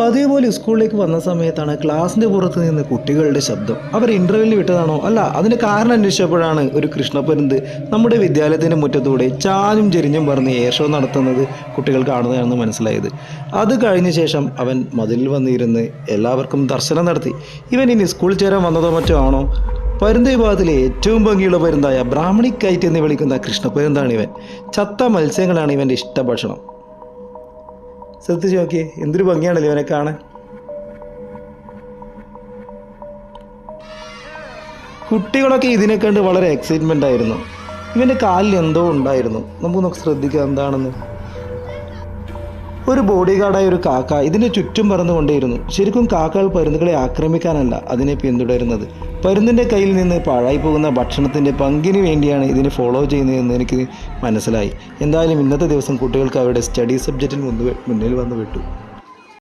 പതിവ് പോലെ സ്കൂളിലേക്ക് വന്ന സമയത്താണ് ക്ലാസ്സിന്റെ പുറത്ത് നിന്ന് കുട്ടികളുടെ ശബ്ദം. അവർ ഇന്റർവ്യൂവിൽ വിട്ടതാണോ? അല്ല അതിന് കാരണം അന്വേഷിച്ചപ്പോഴാണ് ഒരു കൃഷ്ണപ്പരുന്ത് നമ്മുടെ വിദ്യാലയത്തിന്റെ മുറ്റത്തൂടെ ചാഞ്ഞും ചെരിഞ്ഞും പറഞ്ഞ് എയർ ഷോ നടത്തുന്നത് കുട്ടികൾ കാണുന്നതാണെന്ന് മനസ്സിലായത്. അത് കഴിഞ്ഞ ശേഷം അവൻ മതിലിൽ വന്നിരുന്ന് എല്ലാവർക്കും ദർശനം നടത്തി. ഇവൻ ഇനി സ്കൂളിൽ ചേരാൻ വന്നതോ മറ്റോ ആണോ? പരുന്ത വിഭാഗത്തിലെ ഏറ്റവും ഭംഗിയുള്ള പരുന്തായ ബ്രാഹ്മണി കൈറ്റ് എന്ന് വിളിക്കുന്ന കൃഷ്ണപ്പരുന്താണ് ഇവൻ. ചത്ത മത്സ്യങ്ങളാണ് ഇവന്റെ ഇഷ്ട ഭക്ഷണം. ശ്രദ്ധിച്ച് നോക്കിയേ എന്തൊരു ഭംഗിയാണല്ലോ ഇവനെ കാണാൻ. കുട്ടികളൊക്കെ ഇതിനെ കണ്ട് വളരെ എക്സൈറ്റ്മെന്റ് ആയിരുന്നു. ഇവന്റെ കാലിൽ എന്തോ ഉണ്ടായിരുന്നു. നമുക്ക് നോക്കി ശ്രദ്ധിക്കാം എന്താണെന്ന്. ഒരു ബോഡി ഗാർഡായ ഒരു കാക്ക ഇതിന് ചുറ്റും പറന്നുകൊണ്ടേയിരുന്നു. ശരിക്കും കാക്കകൾ പരുന്നുകളെ ആക്രമിക്കാനല്ല അതിനെ പിന്തുടരുന്നത്. പരുന്നിന്റെ കയ്യിൽ നിന്ന് പാഴായി പോകുന്ന ഭക്ഷണത്തിന്റെ പങ്കിന് വേണ്ടിയാണ് ഇതിനെ ഫോളോ ചെയ്യുന്നതെന്ന് എനിക്ക് മനസ്സിലായി. എന്തായാലും ഇന്നത്തെ ദിവസം കുട്ടികൾക്ക് അവരുടെ സ്റ്റഡി സബ്ജക്റ്റിന് മുന്നിൽ വന്നു വിട്ടു